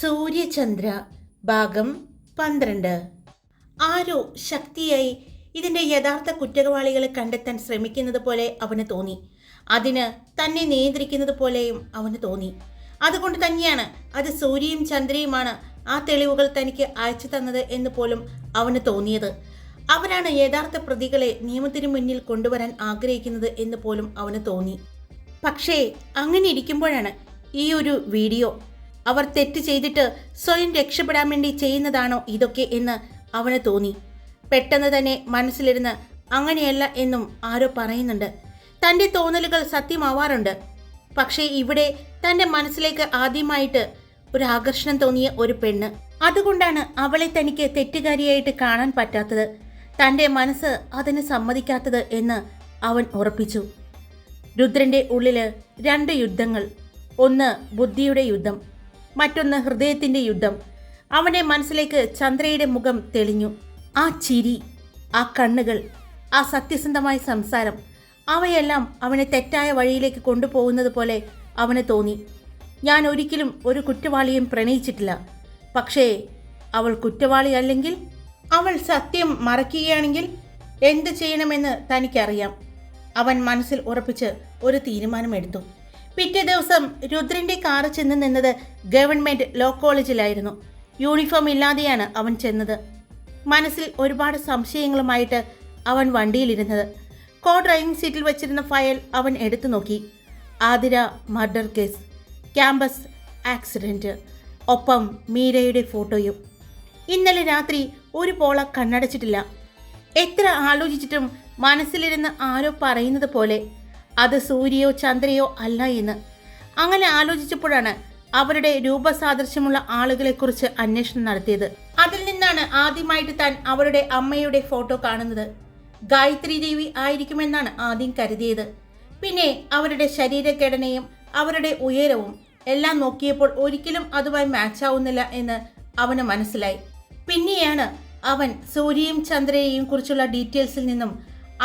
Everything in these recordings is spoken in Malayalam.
സൂര്യചന്ദ്ര ഭാഗം പന്ത്രണ്ട്. ആരോ ശക്തിയായി ഇതിന്റെ യഥാർത്ഥ കുറ്റവാളികളെ കണ്ടെത്താൻ ശ്രമിക്കുന്നത് പോലെ അവന് തോന്നി. അതിന് തന്നെ നിയന്ത്രിക്കുന്നത് പോലെയും അവന് തോന്നി. അതുകൊണ്ട് തന്നെയാണ് അത് സൂര്യയും ചന്ദ്രയുമാണ് ആ തെളിവുകൾ തനിക്ക് അയച്ചു തന്നത് എന്ന് പോലും അവന് തോന്നിയത്. അവരാണ് യഥാർത്ഥ പ്രതികളെ നിയമത്തിന് മുന്നിൽ കൊണ്ടുവരാൻ ആഗ്രഹിക്കുന്നത് എന്ന് പോലും അവന് തോന്നി. പക്ഷേ അങ്ങനെ ഇരിക്കുമ്പോഴാണ് ഈ ഒരു വീഡിയോ അവർ തെറ്റ് ചെയ്തിട്ട് സ്വയം രക്ഷപ്പെടാൻ വേണ്ടി ചെയ്യുന്നതാണോ ഇതൊക്കെ എന്ന് അവന് തോന്നി. പെട്ടെന്ന് തന്നെ മനസ്സിലിരുന്ന് അങ്ങനെയല്ല എന്നും ആരോ പറയുന്നുണ്ട്. തന്റെ തോന്നലുകൾ സത്യമാവാറുണ്ട്. പക്ഷേ ഇവിടെ തന്റെ മനസ്സിലേക്ക് ആദ്യമായിട്ട് ഒരു ആകർഷണം തോന്നിയ ഒരു പെണ്ണ്. അതുകൊണ്ടാണ് അവളെ തനിക്ക് തെറ്റുകാരിയായിട്ട് കാണാൻ പറ്റാത്തത്. തന്റെ മനസ്സ് അതിന് സമ്മതിക്കാത്തത് എന്ന് അവൻ ഉറപ്പിച്ചു. രുദ്രന്റെ ഉള്ളിൽ രണ്ട് യുദ്ധങ്ങൾ. ഒന്ന് ബുദ്ധിയുടെ യുദ്ധം. മറ്റൊന്ന് ഹൃദയത്തിന്റെ യുദ്ധം. അവന്റെ മനസ്സിലേക്ക് ചന്ദ്രയുടെ മുഖം തെളിഞ്ഞു. ആ ചിരി ആ കണ്ണുകൾ ആ സത്യസന്ധമായ സംസാരം അവയെല്ലാം അവനെ തെറ്റായ വഴിയിലേക്ക് കൊണ്ടുപോകുന്നത് പോലെ അവന് തോന്നി. ഞാൻ ഒരിക്കലും ഒരു കുറ്റവാളിയും പ്രണയിച്ചിട്ടില്ല. പക്ഷേ അവൾ കുറ്റവാളി അല്ലെങ്കിൽ അവൾ സത്യം മറയ്ക്കുകയാണെങ്കിൽ എന്ത് ചെയ്യണമെന്ന് തനിക്കറിയാം. അവൻ മനസ്സിൽ ഉറപ്പിച്ച് ഒരു തീരുമാനമെടുത്തു. പിറ്റേ ദിവസം രുദ്രന്റെ കാറ് ചെന്ന് നിന്നത് ഗവൺമെന്റ് ലോ കോളേജിലായിരുന്നു. യൂണിഫോം ഇല്ലാതെയാണ് അവൻ ചെന്നത്. മനസ്സിൽ ഒരുപാട് സംശയങ്ങളുമായിട്ട് അവൻ വണ്ടിയിലിരുന്നത്. കോ ഡ്രൈവിംഗ് സീറ്റിൽ വെച്ചിരുന്ന ഫയൽ അവൻ എടുത്തു നോക്കി. Athira murder case campus accident ഒപ്പം മീരയുടെ ഫോട്ടോയും. ഇന്നലെ രാത്രി ഒരു പോള കണ്ണടച്ചിട്ടില്ല. എത്ര ആലോചിച്ചിട്ടും മനസ്സിലിരുന്ന് ആരോ പറയുന്നത് പോലെ അത് സൂര്യയോ ചന്ദ്രയോ അല്ല എന്ന്. അങ്ങനെ ആലോചിച്ചപ്പോഴാണ് അവരുടെ രൂപസാദൃശ്യമുള്ള ആളുകളെക്കുറിച്ച് അന്വേഷണം നടത്തിയത്. അതിൽ നിന്നാണ് ആദ്യമായിട്ട് താൻ അവരുടെ അമ്മയുടെ ഫോട്ടോ കാണുന്നത്. ഗായത്രി ദേവി ആയിരിക്കുമെന്നാണ് ആദ്യം കരുതിയത്. പിന്നെ അവരുടെ ശരീരഘടനയും അവരുടെ ഉയരവും എല്ലാം നോക്കിയപ്പോൾ ഒരിക്കലും അതുമായി മാച്ച് ആവുന്നില്ല എന്ന് അവന് മനസ്സിലായി. പിന്നെയാണ് അവൻ സൂര്യയും ചന്ദ്രയെയും കുറിച്ചുള്ള ഡീറ്റെയിൽസിൽ നിന്നും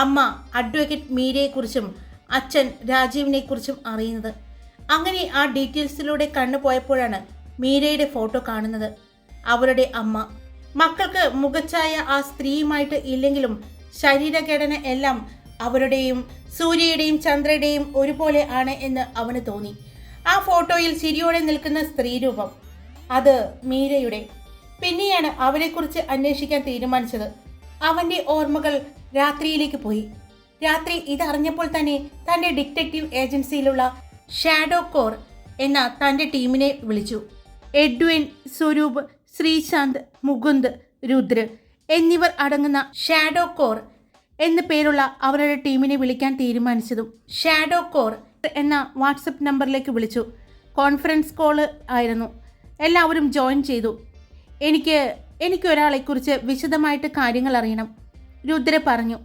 അമ്മ അഡ്വക്കേറ്റ് മീരയെക്കുറിച്ചും അച്ഛൻ രാജീവിനെ കുറിച്ചും അറിയുന്നത്. അങ്ങനെ ആ ഡീറ്റെയിൽസിലൂടെ കണ്ണു പോയപ്പോഴാണ് മീരയുടെ ഫോട്ടോ കാണുന്നത്. അവരുടെ അമ്മ. മക്കൾക്ക് മുഖച്ഛായ ആ സ്ത്രീയുമായിട്ട് ഇല്ലെങ്കിലും ശരീരഘടന എല്ലാം അവരുടെയും സൂര്യയുടെയും ചന്ദ്രയുടെയും ഒരുപോലെ ആണ് എന്ന് അവന് തോന്നി. ആ ഫോട്ടോയിൽ ചിരിയോടെ നിൽക്കുന്ന സ്ത്രീരൂപം അത് മീരയുടെ. പിന്നെയാണ് അവരെക്കുറിച്ച് അന്വേഷിക്കാൻ തീരുമാനിച്ചത്. അവന്റെ ഓർമ്മകൾ രാത്രിയിലേക്ക് പോയി. രാത്രി ഇതറിഞ്ഞപ്പോൾ തന്നെ തന്റെ ഡിറ്റക്റ്റീവ് ഏജൻസിയിലുള്ള ഷാഡോ കോർ എന്ന തന്റെ ടീമിനെ വിളിച്ചു. എഡ്വിൻ സ്വരൂപ് ശ്രീശാന്ത് മുകുന്ദ് രുദ്ര എന്നിവർ അടങ്ങുന്ന ഷാഡോ കോർ എന്ന പേരുള്ള അവരുടെ ടീമിനെ വിളിക്കാൻ തീരുമാനിച്ചതും ഷാഡോ കോർ എന്ന വാട്സപ്പ് നമ്പറിലേക്ക് വിളിച്ചു. കോൺഫറൻസ് കോൾ ആയിരുന്നു. എല്ലാവരും ജോയിൻ ചെയ്തു. എനിക്ക് എനിക്കൊരാളെക്കുറിച്ച് വിശദമായിട്ട് കാര്യങ്ങൾ അറിയണം രുദ്ര പറഞ്ഞു.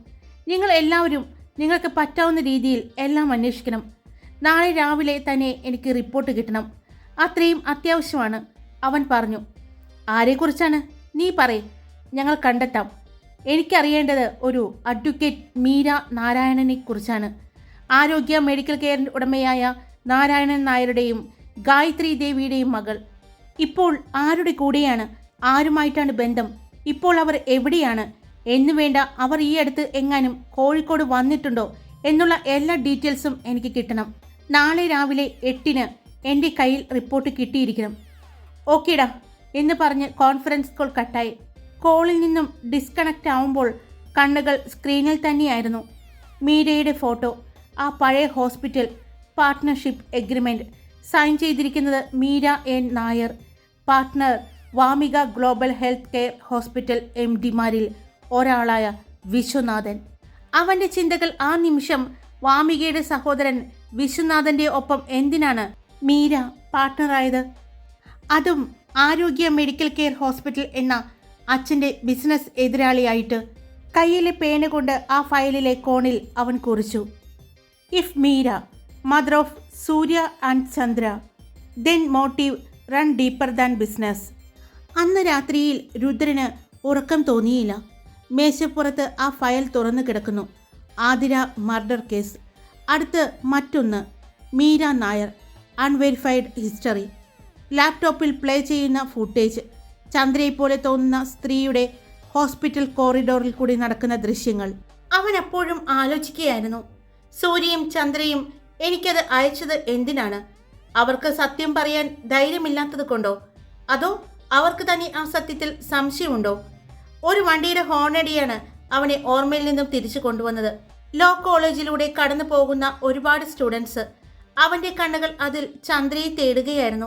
നിങ്ങൾ എല്ലാവരും നിങ്ങൾക്ക് പറ്റാവുന്ന രീതിയിൽ എല്ലാം അന്വേഷിക്കണം. നാളെ രാവിലെ തന്നെ എനിക്ക് റിപ്പോർട്ട് കിട്ടണം. അത്രയും അത്യാവശ്യമാണ് അവൻ പറഞ്ഞു. ആരെക്കുറിച്ചാണ്? നീ പറയും. ഞങ്ങൾ കണ്ടെത്താം. എനിക്കറിയേണ്ടത് ഒരു അഡ്വക്കേറ്റ് മീര നാരായണനെ കുറിച്ചാണ്. ആരോഗ്യ മെഡിക്കൽ കെയർ ഉടമയായ നാരായണൻ നായരുടെയും ഗായത്രി ദേവിയുടെയും മകൾ. ഇപ്പോൾ ആരുടെ കൂടെയാണ്? ആരുമായിട്ടാണ് ബന്ധം? ഇപ്പോൾ അവർ എവിടെയാണ്? എന്നു വേണ്ട അവർ ഈ അടുത്ത് എങ്ങാനും കോഴിക്കോട് വന്നിട്ടുണ്ടോ എന്നുള്ള എല്ലാ ഡീറ്റെയിൽസും എനിക്ക് കിട്ടണം. നാളെ രാവിലെ എട്ടിന് എന്റെ കയ്യിൽ റിപ്പോർട്ട് കിട്ടിയിരിക്കണം. ഓക്കേടാ എന്ന് പറഞ്ഞ് കോൺഫറൻസ് കോൾ കട്ടായി. കോളിൽ നിന്നും ഡിസ്കണക്റ്റ് ആവുമ്പോൾ കണ്ണുകൾ സ്ക്രീനിൽ തന്നെയായിരുന്നു. മീരയുടെ ഫോട്ടോ ആ പഴയ ഹോസ്പിറ്റൽ പാർട്ട്ണർഷിപ്പ് എഗ്രിമെന്റ് സൈൻ ചെയ്തിരിക്കുന്നത് Meera N Nair partner Vamika global health care hospital M ഡിമാരിൽ. ഒരാളായ വിശ്വനാഥൻ. അവന്റെ ചിന്തകൾ ആ നിമിഷം വാമികയുടെ സഹോദരൻ വിശ്വനാഥന്റെ ഒപ്പം എന്തിനാണ് മീര പാർട്ട്ണറായത്? അതും ആരോഗ്യ മെഡിക്കൽ കെയർ ഹോസ്പിറ്റൽ എന്ന അച്ഛന്റെ ബിസിനസ് എതിരാളിയായിട്ട് കയ്യിലെ പേന കൊണ്ട് ആ ഫയലിലെ കോണിൽ അവൻ കുറിച്ചു. If Meera mother of Surya and Chandra then motive run deeper than business. അന്ന് രാത്രിയിൽ രുദ്രന് ഉറക്കം തോന്നിയില്ല. മേശപ്പുറത്ത് ആ ഫയൽ തുറന്നു കിടക്കുന്നു. Athira murder case. അടുത്ത് മറ്റൊന്ന് മീര നായർ അൺവെരിഫൈഡ് ഹിസ്റ്ററി. ലാപ്ടോപ്പിൽ പ്ലേ ചെയ്യുന്ന ഫുട്ടേജ്. ചന്ദ്രയെപ്പോലെ തോന്നുന്ന സ്ത്രീയുടെ ഹോസ്പിറ്റൽ കോറിഡോറിൽ കൂടി നടക്കുന്ന ദൃശ്യങ്ങൾ. അവൻ അപ്പോഴും ആലോചിക്കുകയായിരുന്നു. സൂര്യയും ചന്ദ്രയും എനിക്കത് അയച്ചത് എന്തിനാണ്? അവർക്ക് സത്യം പറയാൻ ധൈര്യമില്ലാത്തത് കൊണ്ടോ? അതോ അവർക്ക് തന്നെ ആ സത്യത്തിൽ സംശയമുണ്ടോ? ഒരു വണ്ടിയുടെ ഹോണടിയാണ് അവനെ ഓർമ്മയിൽ നിന്നും തിരിച്ചു കൊണ്ടുവന്നത്. ലോ കോളേജിലൂടെ കടന്നു പോകുന്ന ഒരുപാട് സ്റ്റുഡൻസ് അവന്റെ കണ്ണുകൾ അതിൽ ചന്ദ്രയെ തേടുകയായിരുന്നു.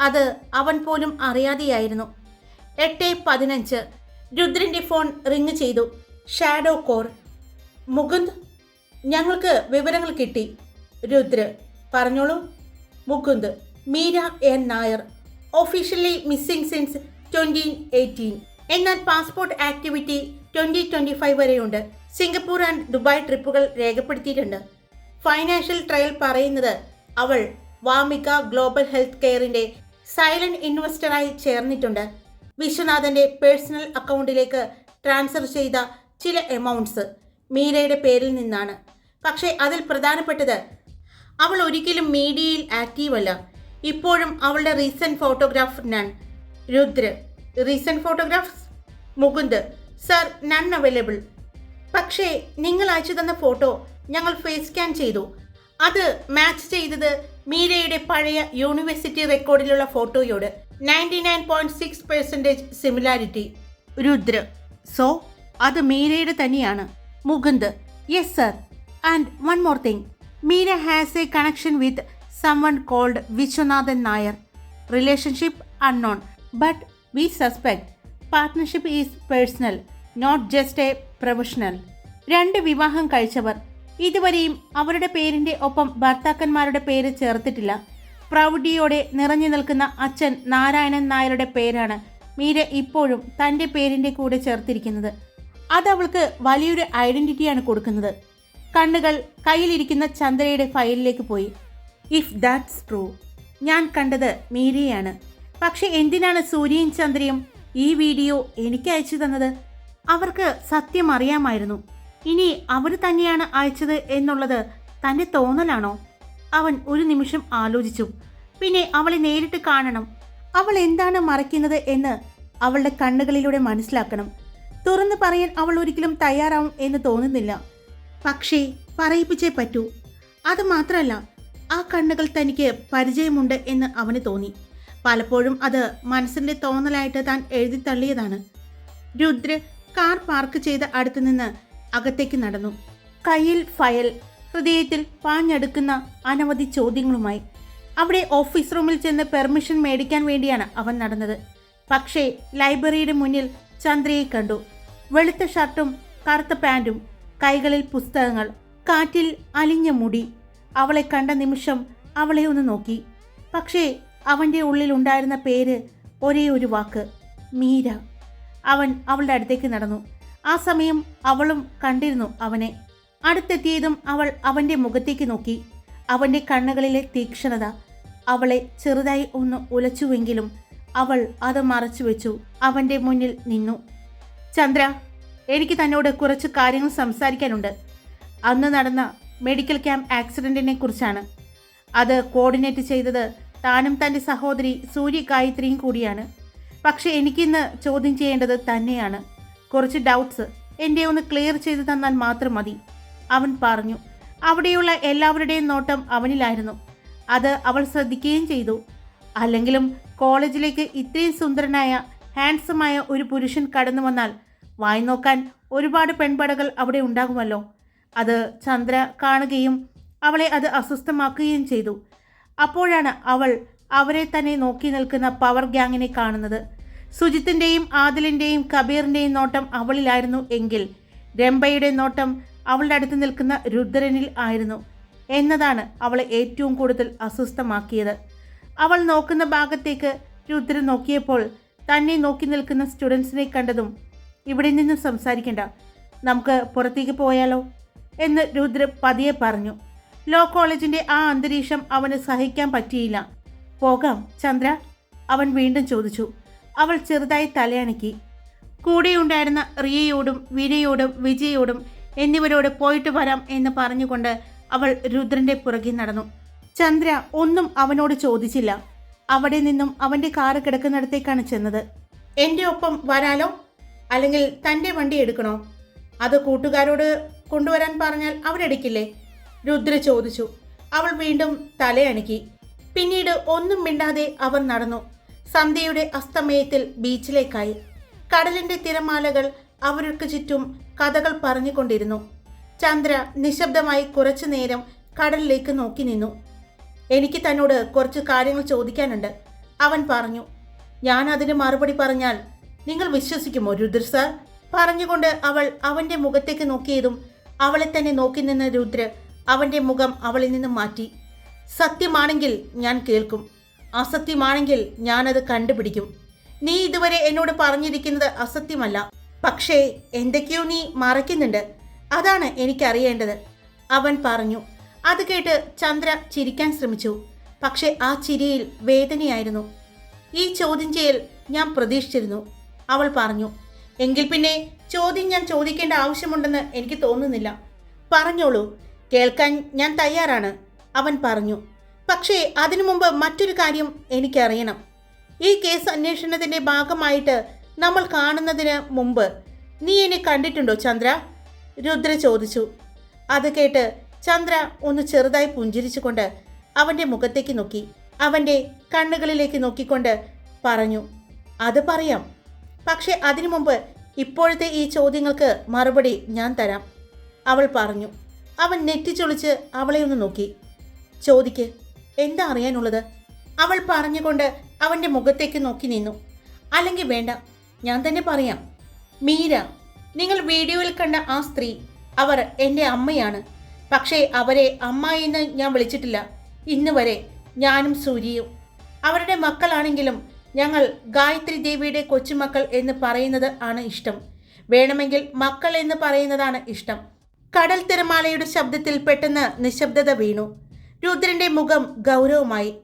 അത് അവൻ പോലും അറിയാതെയായിരുന്നു. എട്ട് പതിനഞ്ച് രുദ്രന്റെ ഫോൺ റിങ് ചെയ്തു. ഷാഡോ കോർ മുകുന്ദ് ഞങ്ങൾക്ക് വിവരങ്ങൾ കിട്ടി രുദ്ര പറഞ്ഞോളൂ. Mukund Meera N Nair. Officially missing since twenty eighteen എന്നാൽ passport activity twenty twenty five വരെയുണ്ട്. സിംഗപ്പൂർ ആൻഡ് ദുബായ് ട്രിപ്പുകൾ രേഖപ്പെടുത്തിയിട്ടുണ്ട്. ഫൈനാൻഷ്യൽ ട്രയൽ പറയുന്നത് അവൾ വാമിക ഗ്ലോബൽ ഹെൽത്ത് കെയറിന്റെ സൈലന്റ് ഇൻവെസ്റ്ററായി ചേർന്നിട്ടുണ്ട്. വിശ്വനാഥന്റെ പേഴ്സണൽ അക്കൗണ്ടിലേക്ക് ട്രാൻസ്ഫർ ചെയ്ത ചില എമൗണ്ട്സ് മീരയുടെ പേരിൽ നിന്നാണ്. പക്ഷേ അതിൽ പ്രധാനപ്പെട്ടത് അവൾ ഒരിക്കലും മീഡിയയിൽ ആക്റ്റീവല്ല ഇപ്പോഴും അവളുടെ recent photograph none Rudra recent photographs Mukund sir none available പക്ഷേ നിങ്ങൾ അയച്ചു തന്ന ഫോട്ടോ ഞങ്ങൾ ഫേസ് സ്കാൻ ചെയ്തു. അത് മാച്ച് ചെയ്തത് മീരയുടെ പഴയ യൂണിവേഴ്സിറ്റി റെക്കോർഡിലുള്ള ഫോട്ടോയോട് ninety nine point six percentage similarity Rudra so അത് മീരയുടെ തന്നെയാണ് Mukund yes sir and one more thing Meera has a connection with someone called Vishwanathan Nair. Relationship unknown but we suspect partnership is personal not just a professional രണ്ട് വിവാഹം കഴിച്ചവർ ഇതുവരെയും അവരുടെ പേരിന്റെ ഒപ്പം ഭർത്താക്കന്മാരുടെ പേര് ചേർത്തിട്ടില്ല. പ്രൗഢിയോടെ നിറഞ്ഞു നിൽക്കുന്ന അച്ഛൻ നാരായണൻ നായരുടെ പേരാണ് മീര ഇപ്പോഴും തന്റെ പേരിന്റെ കൂടെ ചേർത്തിരിക്കുന്നത്. അതവൾക്ക് വലിയൊരു ഐഡന്റിറ്റിയാണ് കൊടുക്കുന്നത്. കണ്ണുകൾ കയ്യിലിരിക്കുന്ന ചന്ദ്രയുടെ ഫയലിലേക്ക് പോയി. ഇഫ് ദാറ്റ്സ് ട്രൂ ഞാൻ കണ്ടത് മീരയാണ്. പക്ഷെ എന്തിനാണ് സൂര്യയും ചന്ദ്രയും ഈ വീഡിയോ എനിക്ക് അയച്ചു തന്നത്? അവർക്ക് സത്യം അറിയാമായിരുന്നു. ഇനി അവർ തന്നെയാണ് അയച്ചത് എന്നുള്ളത് തന്റെ തോന്നലാണോ? അവൻ ഒരു നിമിഷം ആലോചിച്ചു. പിന്നെ അവളെ നേരിട്ട് കാണണം. അവൾ എന്താണ് മറയ്ക്കുന്നത് എന്ന് അവളുടെ കണ്ണുകളിലൂടെ മനസ്സിലാക്കണം. തുറന്നു പറയാൻ അവൾ ഒരിക്കലും തയ്യാറാവും എന്ന് തോന്നുന്നില്ല. പക്ഷേ പറയിപ്പിച്ചേ പറ്റൂ. അത് മാത്രമല്ല ആ കണ്ണുകൾ തനിക്ക് പരിചയമുണ്ട് എന്ന് അവന് തോന്നി. പലപ്പോഴും അത് മനസ്സിന്റെ തോന്നലായിട്ട് താൻ എഴുതി തള്ളിയതാണ്. രുദ്ര കാർ പാർക്ക് ചെയ്ത അടുത്ത് നിന്ന് അകത്തേക്ക് നടന്നു. കയ്യിൽ ഫയൽ ഹൃദയത്തിൽ പാഞ്ഞെടുക്കുന്ന അനവധി ചോദ്യങ്ങളുമായി. അവിടെ ഓഫീസ് റൂമിൽ ചെന്ന് പെർമിഷൻ മേടിക്കാൻ വേണ്ടിയാണ് അവൻ നടന്നത്. പക്ഷേ ലൈബ്രറിയുടെ മുന്നിൽ ചന്ദ്രയെ കണ്ടു. വെളുത്ത ഷർട്ടും കറുത്ത പാന്റും കൈകളിൽ പുസ്തകങ്ങൾ കാറ്റിൽ അലിഞ്ഞ മുടി. അവളെ കണ്ട നിമിഷം അവളെ ഒന്ന് നോക്കി. പക്ഷേ അവന്റെ ഉള്ളിൽ ഉണ്ടായിരുന്ന പേര് ഒരേ ഒരു വാക്ക് മീര. അവൻ അവളുടെ അടുത്തേക്ക് നടന്നു. ആ സമയം അവളും കണ്ടിരുന്നു അവനെ. അടുത്തെത്തിയതും അവൾ അവന്റെ മുഖത്തേക്ക് നോക്കി. അവന്റെ കണ്ണുകളിലെ തീക്ഷണത അവളെ ചെറുതായി ഒന്ന് ഉലച്ചുവെങ്കിലും അവൾ അത് മറച്ചു വെച്ചു. അവന്റെ മുന്നിൽ നിന്നു. ചന്ദ്ര എനിക്ക് തന്നോട് കുറച്ച് കാര്യങ്ങൾ സംസാരിക്കാനുണ്ട്. അന്ന് നടന്ന മെഡിക്കൽ ക്യാമ്പ് ആക്സിഡന്റിനെ കുറിച്ചാണ്. അത് കോർഡിനേറ്റ് ചെയ്തത് താനും തന്റെ സഹോദരി സൂര്യ ഗായത്രിയും കൂടിയാണ്. പക്ഷെ എനിക്കിന്ന് ചോദ്യം ചെയ്യേണ്ടത് തന്നെയാണ്. കുറച്ച് ഡൗട്ട്സ് എന്റെ ഒന്ന് ക്ലിയർ ചെയ്തു തന്നാൽ മാത്രം മതി അവൻ പറഞ്ഞു. അവിടെയുള്ള എല്ലാവരുടെയും നോട്ടം അവനിലായിരുന്നു. അത് അവൾ ശ്രദ്ധിക്കുകയും ചെയ്തു. അല്ലെങ്കിലും കോളേജിലേക്ക് ഇത്രയും സുന്ദരനായ ഹാൻഡ്സമായ ഒരു പുരുഷൻ കടന്നു വന്നാൽ വായി നോക്കാൻ ഒരുപാട് പെൺപടകൾ അവിടെ ഉണ്ടാകുമല്ലോ. അത് ചന്ദ്ര കാണുകയും അവളെ അത് അസ്വസ്ഥമാക്കുകയും ചെയ്തു. അപ്പോഴാണ് അവൾ അവരെ തന്നെ നോക്കി നിൽക്കുന്ന പവർ ഗ്യാങ്ങിനെ കാണുന്നത്. സുജിത്തിന്റെയും ആദിലിന്റെയും കബീറിന്റെയും നോട്ടം അവളിലായിരുന്നു എങ്കിൽ രംഭയുടെ നോട്ടം അവളുടെ അടുത്ത് നിൽക്കുന്ന രുദ്രനിൽ ആയിരുന്നു എന്നതാണ് അവളെ ഏറ്റവും കൂടുതൽ അസ്വസ്ഥമാക്കിയത്. അവൾ നോക്കുന്ന ഭാഗത്തേക്ക് രുദ്രൻ നോക്കിയപ്പോൾ തന്നെ നോക്കി നിൽക്കുന്ന സ്റ്റുഡൻസിനെ കണ്ടതും ഇവിടെ നിന്ന് സംസാരിക്കണ്ട നമുക്ക് പുറത്തേക്ക് പോയാലോ എന്ന് രുദ്ര പതിയെ പറഞ്ഞു. ലോ കോളേജിന്റെ ആ അന്തരീക്ഷം അവന് സഹിക്കാൻ പറ്റിയില്ല. പോകാം ചന്ദ്ര അവൻ വീണ്ടും ചോദിച്ചു. അവൾ ചെറുതായി തലയണക്കി. കൂടെയുണ്ടായിരുന്ന റിയയോടും വിനയോടും വിജയോടും എന്നിവരോട് പോയിട്ട് വരാം എന്ന് പറഞ്ഞുകൊണ്ട് അവൾ രുദ്രന്റെ പുറകെ നടന്നു. ചന്ദ്ര ഒന്നും അവനോട് ചോദിച്ചില്ല. അവിടെ നിന്നും അവന്റെ കാറ് കിടക്കുന്നിടത്തേക്കാണ് ചെന്നത്. എന്റെ ഒപ്പം വരാലോ? അല്ലെങ്കിൽ തന്റെ വണ്ടി എടുക്കണോ? അത് കൂട്ടുകാരോട് കൊണ്ടുവരാൻ പറഞ്ഞാൽ അവരെടുക്കില്ലേ? രുദ്ര ചോദിച്ചു. അവൾ വീണ്ടും തലയണുക്കി പിന്നീട് ഒന്നും മിണ്ടാതെ അവർ നടന്നു. സന്ധ്യയുടെ അസ്തമയത്തിൽ ബീച്ചിലേക്കായി. കടലിന്റെ തിരമാലകൾ അവർക്ക് ചുറ്റും കഥകൾ പറഞ്ഞുകൊണ്ടിരുന്നു. ചന്ദ്ര നിശബ്ദമായി കുറച്ചു നേരം കടലിലേക്ക് നോക്കി നിന്നു. എനിക്ക് തന്നോട് കുറച്ച് കാര്യങ്ങൾ ചോദിക്കാനുണ്ട്. അവൻ പറഞ്ഞു ഞാൻ അതിന് മറുപടി പറഞ്ഞാൽ നിങ്ങൾ വിശ്വസിക്കുമോ രുദ്ര സാർ? പറഞ്ഞുകൊണ്ട് അവൾ അവന്റെ മുഖത്തേക്ക് നോക്കിയതും അവളെ തന്നെ നോക്കി നിന്ന രുദ്ര അവന്റെ മുഖം അവളിൽ നിന്ന് മാറ്റി. സത്യമാണെങ്കിൽ ഞാൻ കേൾക്കും. അസത്യമാണെങ്കിൽ ഞാനത് കണ്ടുപിടിക്കും. നീ ഇതുവരെ എന്നോട് പറഞ്ഞിരിക്കുന്നത് അസത്യമല്ല. പക്ഷേ എന്തൊക്കെയോ നീ മറയ്ക്കുന്നുണ്ട്. അതാണ് എനിക്കറിയേണ്ടത്. അവൻ പറഞ്ഞു. അത് കേട്ട് ചന്ദ്ര ചിരിക്കാൻ ശ്രമിച്ചു. പക്ഷേ ആ ചിരിയിൽ വേദനയായിരുന്നു. ഈ ചോദ്യം ചെയ്യൽ ഞാൻ പ്രതീക്ഷിച്ചിരുന്നു. അവൾ പറഞ്ഞു. എങ്കിൽ പിന്നെ ചോദ്യം ഞാൻ ചോദിക്കേണ്ട ആവശ്യമുണ്ടെന്ന് എനിക്ക് തോന്നുന്നില്ല. പറഞ്ഞോളൂ. കേൾക്കാൻ ഞാൻ തയ്യാറാണ് അവൻ പറഞ്ഞു. പക്ഷേ അതിനു മുമ്പ് മറ്റൊരു കാര്യം എനിക്കറിയണം. ഈ കേസ് അന്വേഷണത്തിന്റെ ഭാഗമായിട്ട് നമ്മൾ കാണുന്നതിന് മുമ്പ് നീ എന്നെ കണ്ടിട്ടുണ്ടോ ചന്ദ്ര? രുദ്ര ചോദിച്ചു. അത് കേട്ട് ചന്ദ്ര ഒന്ന് ചെറുതായി പുഞ്ചിരിച്ചുകൊണ്ട് അവന്റെ മുഖത്തേക്ക് നോക്കി. അവന്റെ കണ്ണുകളിലേക്ക് നോക്കിക്കൊണ്ട് പറഞ്ഞു അത് പറയാം. പക്ഷേ അതിനു മുമ്പ് ഇപ്പോഴത്തെ ഈ ചോദ്യങ്ങൾക്ക് മറുപടി ഞാൻ തരാം അവൾ പറഞ്ഞു. അവൻ നെറ്റിച്ചൊളിച്ച് അവളെ ഒന്ന് നോക്കി. ചോദിക്ക് എന്താ അറിയാനുള്ളത്? അവൾ പറഞ്ഞുകൊണ്ട് അവന്റെ മുഖത്തേക്ക് നോക്കി നിന്നു. അല്ലെങ്കിൽ വേണ്ട ഞാൻ തന്നെ പറയാം. മീര നിങ്ങൾ വീഡിയോയിൽ കണ്ട ആ സ്ത്രീ അവർ എന്റെ അമ്മയാണ്. പക്ഷേ അവരെ അമ്മ എന്ന് ഞാൻ വിളിച്ചിട്ടില്ല. ഇന്ന് വരെ ഞാനും സൂര്യയും. അവരുടെ മക്കളാണെങ്കിലും ഞങ്ങൾ ഗായത്രി ദേവിയുടെ കൊച്ചുമക്കൾ എന്ന് പറയുന്നത് ആണ് ഇഷ്ടം. വേണമെങ്കിൽ മക്കൾ എന്ന് പറയുന്നതാണ് ഇഷ്ടം. കടൽ തിരമാലയുടെ ശബ്ദത്തിൽ പെട്ടെന്ന് നിശബ്ദത വീണു. രുദ്രന്റെ മുഖം ഗൗരവമായി.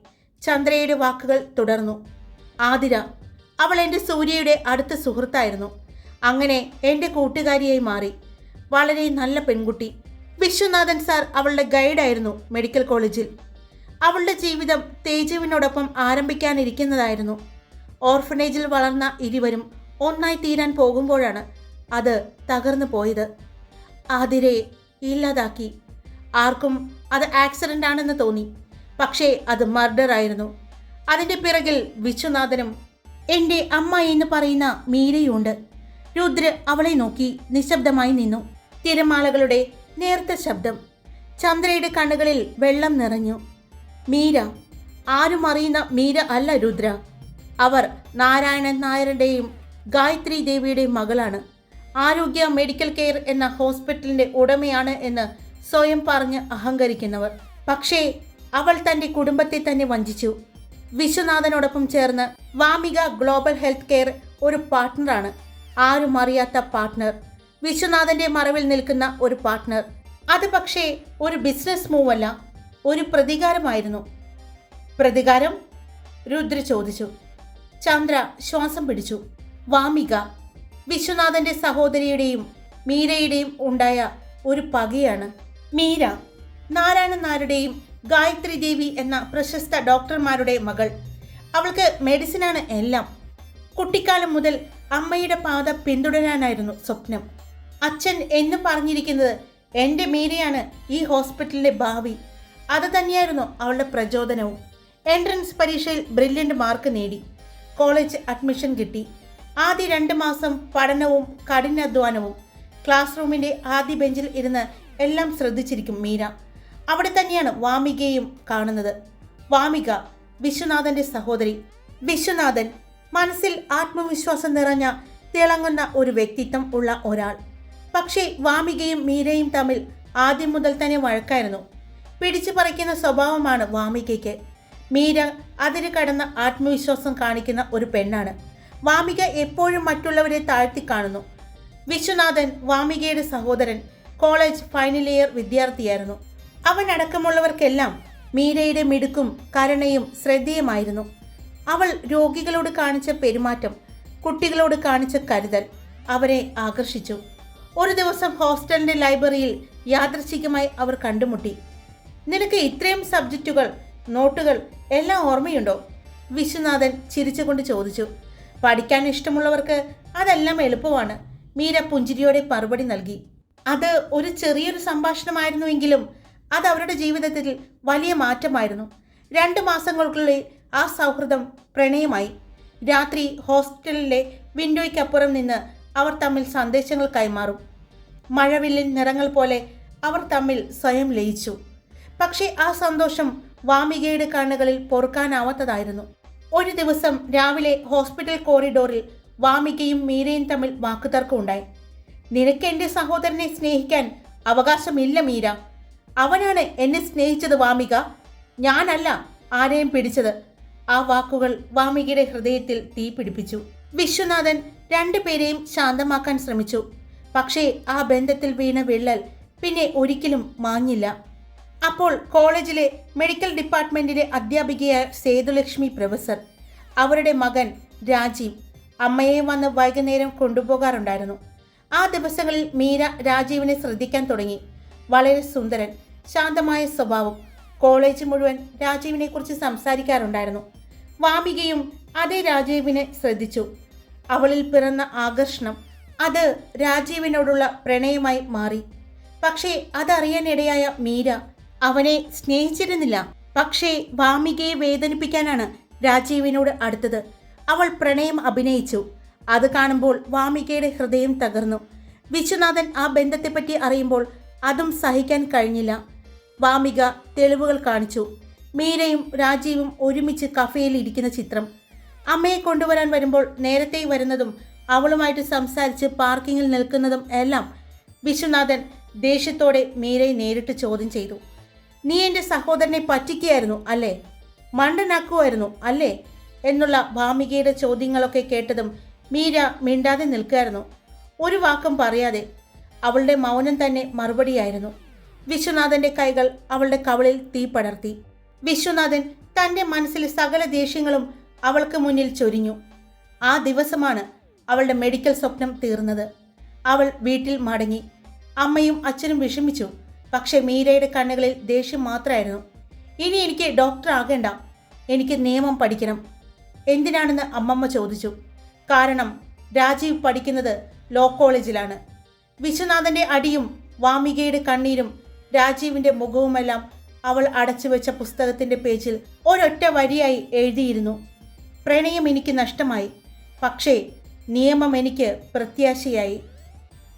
ചന്ദ്രയുടെ വാക്കുകൾ തുടർന്നു. ആതിര അവൾ എന്റെ സൂര്യയുടെ അടുത്ത സുഹൃത്തായിരുന്നു. അങ്ങനെ എന്റെ കൂട്ടുകാരിയായി മാറി. വളരെ നല്ല പെൺകുട്ടി. വിശ്വനാഥൻ സാർ അവളുടെ ഗൈഡായിരുന്നു മെഡിക്കൽ കോളേജിൽ. അവളുടെ ജീവിതം തേജുവിനോടൊപ്പം ആരംഭിക്കാനിരിക്കുന്നതായിരുന്നു. ഓർഫനേജിൽ വളർന്ന ഇരുവരും ഒന്നായി തീരാൻ പോകുമ്പോഴാണ് അത് തകർന്നു പോയത്. ആതിരയെ ഇല്ലാതാക്കി. ആർക്കും അത് ആക്സിഡന്റ് ആണെന്ന് തോന്നി. പക്ഷേ അത് മർഡർ ആയിരുന്നു. അതിന്റെ പിറകിൽ വിശ്വനാഥനും എന്റെ അമ്മ എന്ന് പറയുന്ന മീരയുണ്ട്. രുദ്ര അവളെ നോക്കി നിശബ്ദമായി നിന്നു. തിരമാലകളുടെ നേർത്ത ശബ്ദം. ചന്ദ്രയുടെ കണ്ണുകളിൽ വെള്ളം നിറഞ്ഞു. മീര ആരും അറിയുന്ന മീര അല്ല രുദ്ര. അവർ നാരായണൻ നായരുടെയും ഗായത്രി ദേവിയുടെയും മകളാണ്. ആരോഗ്യ മെഡിക്കൽ കെയർ എന്ന ഹോസ്പിറ്റലിന്റെ ഉടമയാണ് എന്ന് സ്വയം പറഞ്ഞ് അഹങ്കരിക്കുന്നവർ. പക്ഷേ അവൾ തന്റെ കുടുംബത്തെ തന്നെ വഞ്ചിച്ചു. വിശ്വനാഥനോടൊപ്പം ചേർന്ന് വാമിക ഗ്ലോബൽ ഹെൽത്ത് കെയർ ഒരു പാർട്ട്ണറാണ് ആരും അറിയാത്ത പാർട്ട്ണർ വിശ്വനാഥന്റെ മറവിൽ നിൽക്കുന്ന ഒരു പാർട്ട്ണർ അത് പക്ഷേ ഒരു ബിസിനസ് മൂവ് അല്ല ഒരു പ്രതികാരമായിരുന്നു. പ്രതികാരം? രുദ്ര ചോദിച്ചു. ചന്ദ്ര ശ്വാസം പിടിച്ചു. വാമിക വിശ്വനാഥന്റെ സഹോദരിയുടെയും മീരയുടെയും ഉണ്ടായ ഒരു പകയാണ് മീര. നാരായണൻ നായരുടെയും ഗായത്രി ദേവി എന്ന പ്രശസ്ത ഡോക്ടർമാരുടെ മകൾ. അവൾക്ക് മെഡിസിനാണ് എല്ലാം. കുട്ടിക്കാലം മുതൽ അമ്മയുടെ പാത പിന്തുടരാനായിരുന്നു സ്വപ്നം. അച്ഛൻ എന്ന് പറഞ്ഞിരിക്കുന്നത് എന്റെ മീരയാണ് ഈ ഹോസ്പിറ്റലിലെ ഭാവി. അത് തന്നെയായിരുന്നു അവളുടെ പ്രചോദനവും. എൻട്രൻസ് പരീക്ഷയിൽ ബ്രില്യന്റ് മാർക്ക് നേടി. കോളേജ് അഡ്മിഷൻ കിട്ടി. ആദ്യ രണ്ട് മാസം പഠനവും കഠിനാധ്വാനവും. ക്ലാസ് റൂമിന്റെ ആദ്യ ബെഞ്ചിൽ ഇരുന്ന് എല്ലാം ശ്രദ്ധിച്ചിരിക്കും മീര. അവിടെ തന്നെയാണ് വാമികയും കാണുന്നത്. വാമിക വിശ്വനാഥന്റെ സഹോദരി. വിശ്വനാഥൻ മനസ്സിൽ ആത്മവിശ്വാസം നിറഞ്ഞ തിളങ്ങുന്ന ഒരു വ്യക്തിത്വം ഉള്ള ഒരാൾ. പക്ഷേ വാമികയും മീരയും തമ്മിൽ ആദ്യം മുതൽ തന്നെ വഴക്കായിരുന്നു. പിടിച്ചു പറിക്കുന്ന സ്വഭാവമാണ് വാമികയ്ക്ക്. മീര അതിന് കടന്ന ആത്മവിശ്വാസം കാണിക്കുന്ന ഒരു പെണ്ണാണ്. വാമിക എപ്പോഴും മറ്റുള്ളവരെ താഴ്ത്തി കാണുന്നു. വിശ്വനാഥൻ വാമികയുടെ സഹോദരൻ കോളേജ് ഫൈനൽ ഇയർ വിദ്യാർത്ഥിയായിരുന്നു. അവൻ അടക്കമുള്ളവർക്കെല്ലാം മീരയുടെ മിടുക്കും കരുണയും ശ്രദ്ധേയമായിരുന്നു. അവൾ രോഗികളോട് കാണിച്ച പെരുമാറ്റം കുട്ടികളോട് കാണിച്ച കരുതൽ അവരെ ആകർഷിച്ചു. ഒരു ദിവസം ഹോസ്റ്റലിന്റെ ലൈബ്രറിയിൽ യാദൃശ്ചികമായി അവർ കണ്ടുമുട്ടി. നിനക്ക് ഇത്രയും സബ്ജക്റ്റുകൾ നോട്ടുകൾ എല്ലാം ഓർമ്മയുണ്ടോ? വിശ്വനാഥൻ ചിരിച്ചുകൊണ്ട് ചോദിച്ചു. പഠിക്കാൻ ഇഷ്ടമുള്ളവർക്ക് അതെല്ലാം എളുപ്പമാണ്. മീര പുഞ്ചിരിയോടെ മറുപടി നൽകി. അത് ഒരു ചെറിയൊരു സംഭാഷണമായിരുന്നുവെങ്കിലും അത് അവരുടെ ജീവിതത്തിൽ വലിയ മാറ്റമായിരുന്നു. രണ്ട് മാസങ്ങൾക്കുള്ളിൽ ആ സൗഹൃദം പ്രണയമായി. രാത്രി ഹോസ്റ്റലിലെ വിൻഡോയ്ക്കപ്പുറം നിന്ന് അവർ തമ്മിൽ സന്ദേശങ്ങൾ കൈമാറും. മഴവില്ലിൻ നിറങ്ങൾ പോലെ അവർ തമ്മിൽ സ്വയം ലയിച്ചു. പക്ഷേ ആ സന്തോഷം വാമികയുടെ കണ്ണുകളിൽ പൊറുക്കാനാവാത്തതായിരുന്നു. ഒരു ദിവസം രാവിലെ ഹോസ്പിറ്റൽ കോറിഡോറിൽ വാമികയും മീരയും തമ്മിൽ വാക്കുതർക്കമുണ്ടായി. നിനക്ക് എന്റെ സഹോദരനെ സ്നേഹിക്കാൻ അവകാശമില്ല മീര. അവനാണ് എന്നെ സ്നേഹിച്ചത് വാമിക. ഞാനല്ല ആരെയും പിടിച്ചത്. ആ വാക്കുകൾ വാമികയുടെ ഹൃദയത്തിൽ തീ പിടിപ്പിച്ചു. വിശ്വനാഥൻ രണ്ടുപേരെയും ശാന്തമാക്കാൻ ശ്രമിച്ചു. പക്ഷേ ആ ബന്ധത്തിൽ വീണ വിള്ളൽ പിന്നെ ഒരിക്കലും മാഞ്ഞില്ല. അപ്പോൾ കോളേജിലെ മെഡിക്കൽ ഡിപ്പാർട്ട്മെന്റിലെ അധ്യാപികയായ സേതുലക്ഷ്മി പ്രൊഫസർ. അവരുടെ മകൻ രാജീവ് അമ്മയെ വന്ന് വൈകുന്നേരം കൊണ്ടുപോകാറുണ്ടായിരുന്നു. ആ ദിവസങ്ങളിൽ മീര രാജീവിനെ ശ്രദ്ധിക്കാൻ തുടങ്ങി. വളരെ സുന്ദരൻ ശാന്തമായ സ്വഭാവം. കോളേജ് മുഴുവൻ രാജീവിനെ കുറിച്ച് സംസാരിക്കാറുണ്ടായിരുന്നു. വാമികയും അതേ രാജീവിനെ ശ്രദ്ധിച്ചു. അവളിൽ പിറന്ന ആകർഷണം അത് രാജീവിനോടുള്ള പ്രണയമായി മാറി. പക്ഷേ അതറിയാനിടയായ മീര അവനെ സ്നേഹിച്ചിരുന്നില്ല. പക്ഷേ വാമികയെ വേദനിപ്പിക്കാനാണ് രാജീവിനോട് അടുത്തത്. അവൾ പ്രണയം അഭിനയിച്ചു. അത് കാണുമ്പോൾ വാമികയുടെ ഹൃദയം തകർന്നു. വിശ്വനാഥൻ ആ ബന്ധത്തെപ്പറ്റി അറിയുമ്പോൾ അതും സഹിക്കാൻ കഴിഞ്ഞില്ല. വാമിക തെളിവുകൾ കാണിച്ചു. മീരയും രാജീവും ഒരുമിച്ച് കഫേയിൽ ഇരിക്കുന്ന ചിത്രം. അമ്മയെ കൊണ്ടുവരാൻ വരുമ്പോൾ നേരത്തെ വരുന്നതും അവളുമായിട്ട് സംസാരിച്ച് പാർക്കിങ്ങിൽ നിൽക്കുന്നതും എല്ലാം വിശ്വനാഥൻ ദേഷ്യത്തോടെ മീരയെ നേരിട്ട് ചോദ്യം ചെയ്തു. നീ എന്റെ സഹോദരനെ പറ്റിക്കുകയായിരുന്നു അല്ലേ? മണ്ടനാക്കുമായിരുന്നു അല്ലേ? എന്നുള്ള ഭാമികയുടെ ചോദ്യങ്ങളൊക്കെ കേട്ടതും മീര മിണ്ടാതെ നിൽക്കുകയായിരുന്നു. ഒരു വാക്കും പറയാതെ അവളുടെ മൗനം തന്നെ മറുപടിയായിരുന്നു. വിശ്വനാഥന്റെ കൈകൾ അവളുടെ കവളിൽ തീ പടർത്തി. വിശ്വനാഥൻ തന്റെ മനസ്സിലെ സകല ദേഷ്യങ്ങളും അവൾക്ക് മുന്നിൽ ചൊരിഞ്ഞു. ആ ദിവസമാണ് അവളുടെ മെഡിക്കൽ സ്വപ്നം തീർന്നത്. അവൾ വീട്ടിൽ മടങ്ങി. അമ്മയും അച്ഛനും വിഷമിച്ചു. പക്ഷെ മീരയുടെ കണ്ണുകളിൽ ദേഷ്യം മാത്രമായിരുന്നു. ഇനി എനിക്ക് ഡോക്ടർ ആകേണ്ട. എനിക്ക് നിയമം പഠിക്കണം. എന്തിനാണെന്ന് അമ്മമ്മ ചോദിച്ചു. കാരണം രാജീവ് പഠിക്കുന്നത് ലോ കോളേജിലാണ് വിശ്വനാഥന്റെ അടിയും വാമികയുടെ കണ്ണീരും രാജീവിന്റെ മുഖവുമെല്ലാം അവൾ അടച്ചു വെച്ച പുസ്തകത്തിന്റെ പേജിൽ ഒരൊറ്റ വരിയായി എഴുതിയിരുന്നു. പ്രണയം എനിക്ക് നഷ്ടമായി. പക്ഷേ നിയമം എനിക്ക് പ്രത്യാശയായി.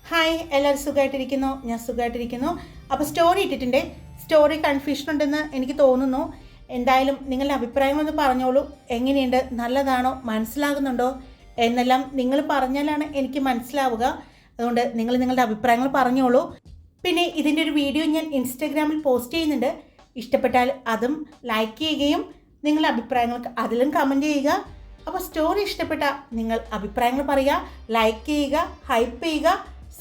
ഹായ് എല്ലാവരും സുഖമായിട്ടിരിക്കുന്നു? ഞാൻ സുഖമായിട്ടിരിക്കുന്നു. അപ്പോൾ സ്റ്റോറി ഇട്ടിട്ടുണ്ട്. സ്റ്റോറി കൺഫ്യൂഷൻ ഉണ്ടെന്ന് എനിക്ക് തോന്നുന്നു. എന്തായാലും നിങ്ങളുടെ അഭിപ്രായം ഒന്ന് പറഞ്ഞോളൂ. എങ്ങനെയുണ്ട്? നല്ലതാണോ? മനസ്സിലാകുന്നുണ്ടോ? എന്നെല്ലാം നിങ്ങൾ പറഞ്ഞാലാണ് എനിക്ക് മനസ്സിലാവുക. അതുകൊണ്ട് നിങ്ങൾ നിങ്ങളുടെ അഭിപ്രായങ്ങൾ പറഞ്ഞോളൂ. പിന്നെ ഇതിന്റെ ഒരു വീഡിയോ ഞാൻ ഇൻസ്റ്റാഗ്രാമിൽ പോസ്റ്റ് ചെയ്യുന്നുണ്ട്. ഇഷ്ടപ്പെട്ടാൽ അതും ലൈക്ക് ചെയ്യുകയും നിങ്ങളുടെ അഭിപ്രായങ്ങൾക്ക് അതിലും കമന്റ് ചെയ്യുക. അപ്പോൾ സ്റ്റോറി ഇഷ്ടപ്പെട്ട നിങ്ങൾ അഭിപ്രായങ്ങൾ പറയുക ലൈക്ക് ചെയ്യുക ഹൈപ്പ് ചെയ്യുക.